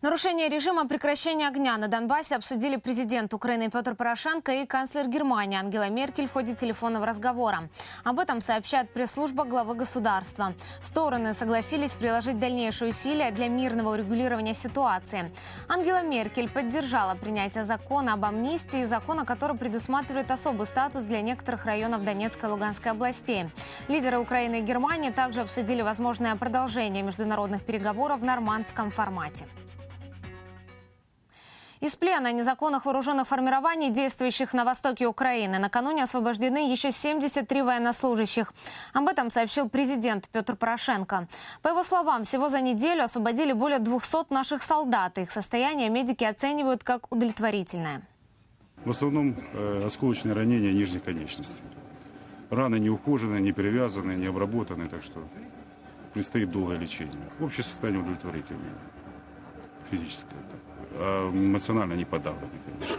Нарушение режима прекращения огня на Донбассе обсудили президент Украины Петр Порошенко и канцлер Германии Ангела Меркель в ходе телефонного разговора. Об этом сообщает пресс-служба главы государства. Стороны согласились приложить дальнейшие усилия для мирного урегулирования ситуации. Ангела Меркель поддержала принятие закона об амнистии, закона, который предусматривает особый статус для некоторых районов Донецкой и Луганской областей. Лидеры Украины и Германии также обсудили возможное продолжение международных переговоров в нормандском формате. Из плена незаконных вооруженных формирований, действующих на востоке Украины, накануне освобождены еще 73 военнослужащих. Об этом сообщил президент Петр Порошенко. По его словам, всего за неделю освободили более 200 наших солдат. Их состояние медики оценивают как удовлетворительное. В основном э, осколочные ранения нижней конечности. Раны не ухоженные, не перевязаны, не обработаны, так что предстоит долгое лечение. Общее состояние удовлетворительное. Физическое. так. Эмоционально не подавлены, конечно.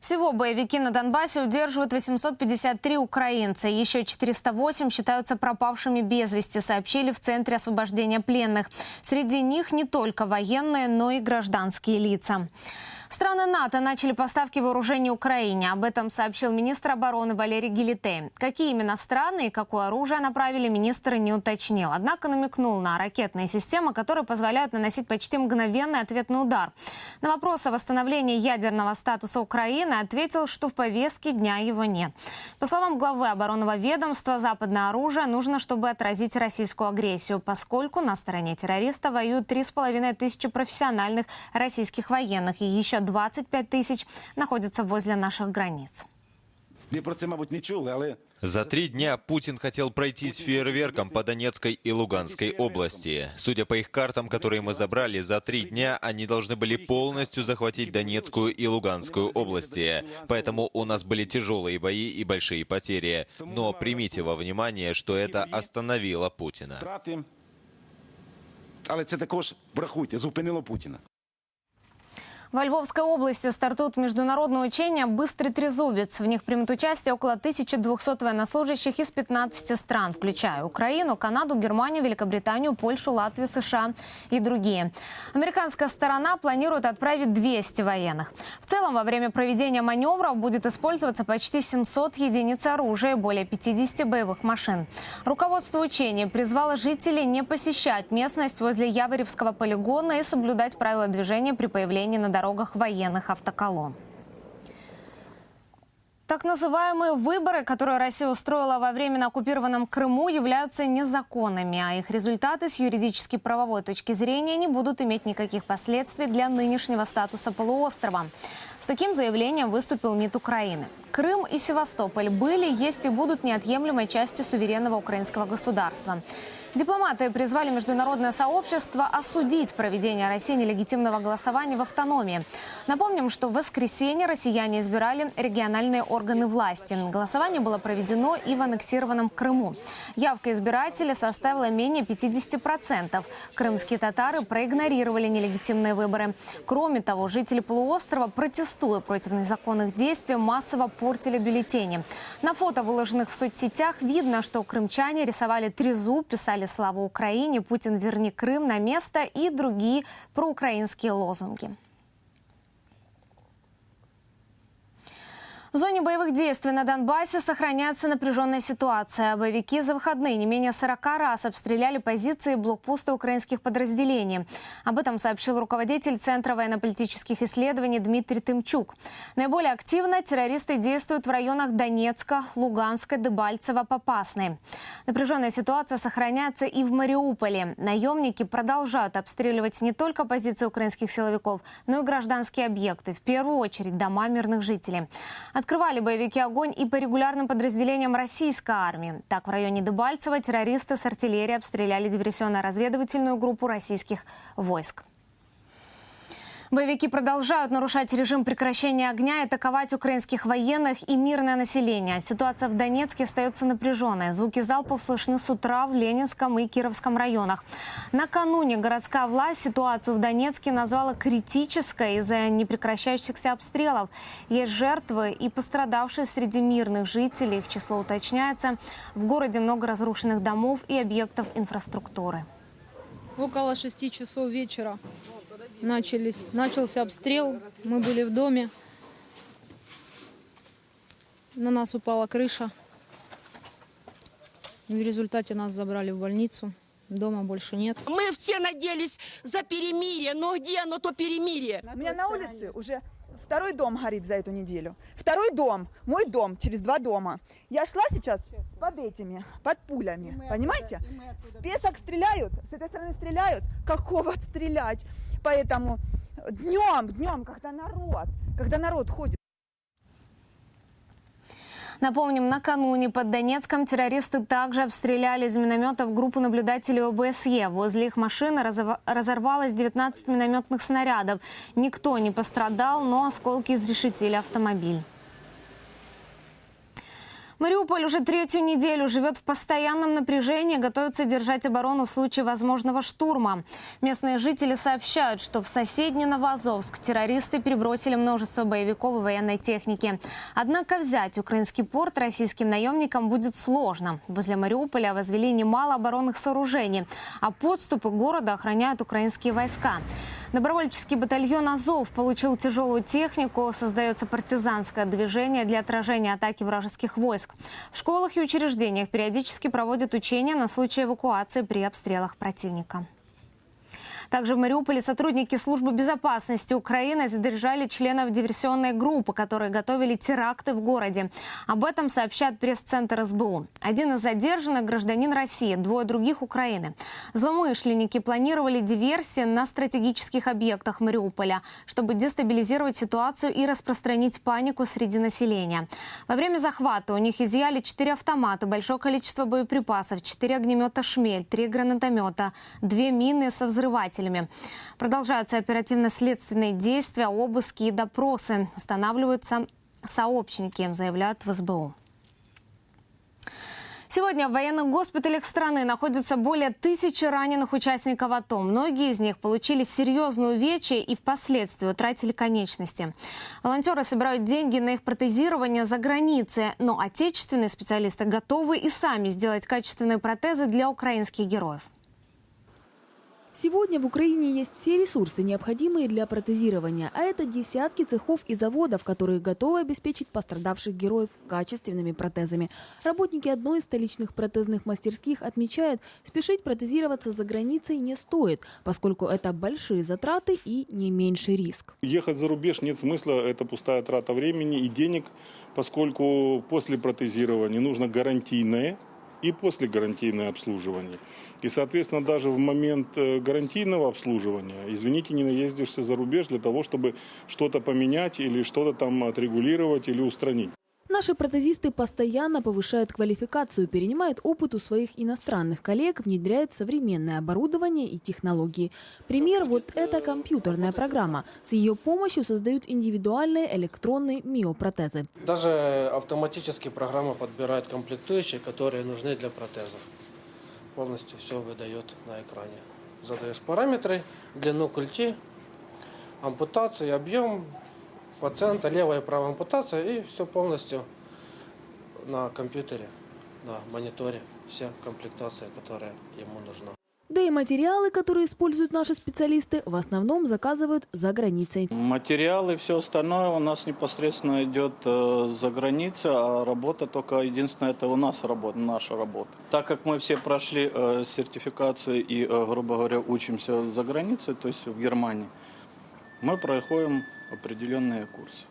Всего боевики на Донбассе удерживают 853 украинца. Еще 408 считаются пропавшими без вести, сообщили в Центре освобождения пленных. Среди них не только военные, но и гражданские лица. Страны НАТО начали поставки вооружений Украине. Об этом сообщил министр обороны Валерий Гелитей. Какие именно страны и какое оружие направили, министр не уточнил. Однако намекнул на ракетные системы, которые позволяют наносить почти мгновенный ответный удар. На вопрос о восстановлении ядерного статуса Украины ответил, что в повестке дня его нет. По словам главы оборонного ведомства, западное оружие нужно, чтобы отразить российскую агрессию, поскольку на стороне террориста воюют 3,5 тысячи профессиональных российских военных и еще 25 тысяч находятся возле наших границ. Ви про це, мабуть, не чули, але За три дня Путин хотел пройтись фейерверком по Донецкой и Луганской области. Судя по их картам, которые мы забрали, за три дня они должны были полностью захватить Донецкую и Луганскую области. Поэтому у нас были тяжелые бои и большие потери. Но примите во внимание, что это остановило Путина. Але це також врахуйте, зупинило Путіна. Во Львовской области стартуют международные учения «Быстрый трезубец». В них примут участие около 1200 военнослужащих из 15 стран, включая Украину, Канаду, Германию, Великобританию, Польшу, Латвию, США и другие. Американская сторона планирует отправить 200 военных. В целом, во время проведения маневров будет использоваться почти 700 единиц оружия и более 50 боевых машин. Руководство учений призвало жителей не посещать местность возле Яворевского полигона и соблюдать правила движения при появлении на дорогах военных автоколонн. Так называемые выборы, которые Россия устроила во временно оккупированном Крыму, являются незаконными, а их результаты с юридически правовой точки зрения не будут иметь никаких последствий для нынешнего статуса полуострова. С таким заявлением выступил МИД Украины. Крым и Севастополь были, есть и будут неотъемлемой частью суверенного украинского государства. Дипломаты призвали международное сообщество осудить проведение России нелегитимного голосования в автономии. Напомним, что в воскресенье россияне избирали региональные органы власти. Голосование было проведено и в аннексированном Крыму. Явка избирателей составила менее 50%. Крымские татары проигнорировали нелегитимные выборы. Кроме того, жители полуострова, протестуя против незаконных действий, массово портили бюллетени. На фото, выложенных в соцсетях, видно, что крымчане рисовали трезуб, писали «Слава Украине», «Путин, верни Крым на место» и другие проукраинские лозунги. В зоне боевых действий на Донбассе сохраняется напряженная ситуация. Боевики за выходные не менее 40 раз обстреляли позиции и блокпосты украинских подразделений. Об этом сообщил руководитель Центра военно-политических исследований Дмитрий Тымчук. Наиболее активно террористы действуют в районах Донецка, Луганска, Дебальцева, Попасной. Напряженная ситуация сохраняется и в Мариуполе. Наемники продолжают обстреливать не только позиции украинских силовиков, но и гражданские объекты, в первую очередь дома мирных жителей. Открывали боевики огонь и по регулярным подразделениям российской армии. Так, в районе Дебальцева террористы с артиллерии обстреляли диверсионно-разведывательную группу российских войск. Боевики продолжают нарушать режим прекращения огня и атаковать украинских военных и мирное население. Ситуация в Донецке остается напряженной. Звуки залпов слышны с утра в Ленинском и Кировском районах. Накануне городская власть ситуацию в Донецке назвала критической из-за непрекращающихся обстрелов. Есть жертвы и пострадавшие среди мирных жителей. Их число уточняется. В городе много разрушенных домов и объектов инфраструктуры. Около шести часов вечера начались, начался обстрел. Мы были в доме. На нас упала крыша. В результате нас забрали в больницу. Дома больше нет. Мы все надеялись за перемирие, но где оно то перемирие? У меня на улице уже второй дом горит за эту неделю. Второй дом, мой дом, через два дома. Я шла сейчас под этими, под пулями, понимаете? Спесок стреляют, с этой стороны стреляют. Какого стрелять? Поэтому днем, днем, когда народ, когда народ ходит. Напомним, накануне под Донецком террористы также обстреляли из минометов группу наблюдателей ОБСЕ. Возле их машины разорвалось 19 минометных снарядов. Никто не пострадал, но осколки изрешетили автомобиль. Мариуполь уже третью неделю живет в постоянном напряжении, готовится держать оборону в случае возможного штурма. Местные жители сообщают, что в соседний Новоазовск террористы перебросили множество боевиков и военной техники. Однако взять украинский порт российским наемникам будет сложно. Возле Мариуполя возвели немало оборонных сооружений, а подступы города охраняют украинские войска. Добровольческий батальон «Азов» получил тяжелую технику. Создается партизанское движение для отражения атаки вражеских войск. В школах и учреждениях периодически проводят учения на случай эвакуации при обстрелах противника. Также в Мариуполе сотрудники службы безопасности Украины задержали членов диверсионной группы, которые готовили теракты в городе. Об этом сообщает пресс-центр СБУ. Один из задержанных – гражданин России, двое других – Украины. Злоумышленники планировали диверсии на стратегических объектах Мариуполя, чтобы дестабилизировать ситуацию и распространить панику среди населения. Во время захвата у них изъяли 4 автомата, большое количество боеприпасов, 4 огнемета «Шмель», 3 гранатомета, 2 мины со взрывателями. Продолжаются оперативно-следственные действия, обыски и допросы. Устанавливаются сообщники, заявляют в СБУ. Сегодня в военных госпиталях страны находится более тысячи раненых участников АТО. Многие из них получили серьезную увечья и впоследствии утратили конечности. Волонтеры собирают деньги на их протезирование за границей, но отечественные специалисты готовы и сами сделать качественные протезы для украинских героев. Сегодня в Украине есть все ресурсы, необходимые для протезирования, а это десятки цехов и заводов, которые готовы обеспечить пострадавших героев качественными протезами. Работники одной из столичных протезных мастерских отмечают, спешить протезироваться за границей не стоит, поскольку это большие затраты и не меньший риск. Ехать за рубеж нет смысла, это пустая трата времени и денег, поскольку после протезирования нужно гарантийное и после гарантийное обслуживание. И, соответственно, даже в момент э, гарантийного обслуживания, извините, не наездишься за рубеж для того, чтобы что-то поменять или что-то там отрегулировать или устранить. Наши протезисты постоянно повышают квалификацию, перенимают опыт у своих иностранных коллег, внедряют современное оборудование и технологии. Пример – вот эта компьютерная программа. С ее помощью создают индивидуальные электронные миопротезы. Даже автоматически программа подбирает комплектующие, которые нужны для протезов. Полностью все выдает на экране. Задаешь параметры, длину культи, ампутацию, объем пациента, левая и правая ампутация, и все полностью на компьютере, на мониторе, вся комплектация, которая ему нужна. Да и материалы, которые используют наши специалисты, в основном заказывают за границей. Материалы и все остальное у нас непосредственно идет э, за границей, а работа только единственное, это у нас работа, наша работа. Так как мы все прошли э, сертификацию и, э, грубо говоря, учимся за границей, то есть в Германии, мы проходим определенные курсы.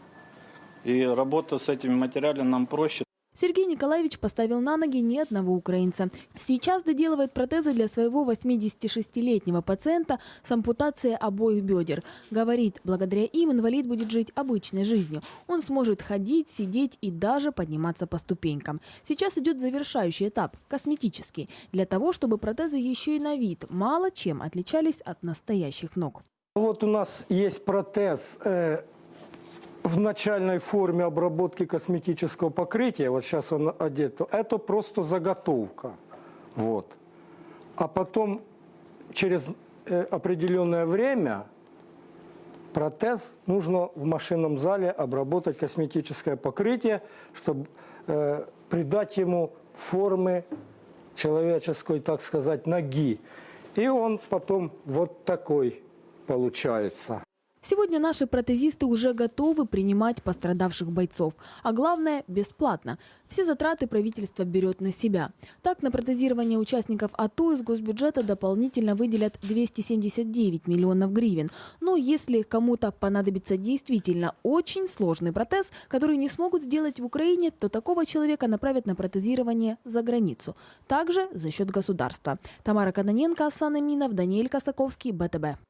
И работа с этими материалами нам проще. Сергей Николаевич поставил на ноги ни одного украинца. Сейчас доделывает протезы для своего 86-летнего пациента с ампутацией обоих бедер. Говорит, благодаря им инвалид будет жить обычной жизнью. Он сможет ходить, сидеть и даже подниматься по ступенькам. Сейчас идет завершающий этап – косметический. Для того, чтобы протезы еще и на вид мало чем отличались от настоящих ног. Вот у нас есть протез э, в начальной форме обработки косметического покрытия. Вот сейчас он одет. Это просто заготовка. Вот. А потом через э, определенное время протез нужно в машинном зале обработать косметическое покрытие, чтобы э, придать ему формы человеческой, так сказать, ноги. И он потом вот такой получается. Сегодня наши протезисты уже готовы принимать пострадавших бойцов. А главное – бесплатно. Все затраты правительство берет на себя. Так, на протезирование участников АТО из госбюджета дополнительно выделят 279 миллионов гривен. Но если кому-то понадобится действительно очень сложный протез, который не смогут сделать в Украине, то такого человека направят на протезирование за границу. Также за счет государства. Тамара Каноненко, Асана Минов, Даниэль Косаковский, БТБ.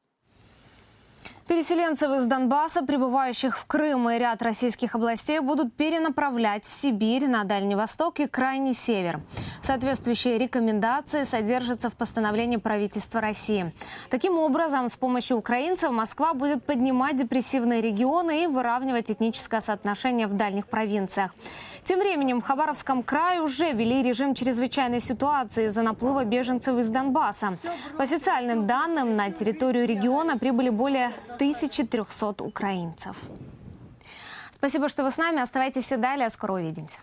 Переселенцев из Донбасса, прибывающих в Крым и ряд российских областей, будут перенаправлять в Сибирь, на Дальний Восток и Крайний Север. Соответствующие рекомендации содержатся в постановлении правительства России. Таким образом, с помощью украинцев Москва будет поднимать депрессивные регионы и выравнивать этническое соотношение в дальних провинциях. Тем временем в Хабаровском крае уже ввели режим чрезвычайной ситуации из-за наплыва беженцев из Донбасса. По официальным данным, на территорию региона прибыли более 1300 украинцев. Спасибо, что вы с нами. Оставайтесь и далее. Скоро увидимся.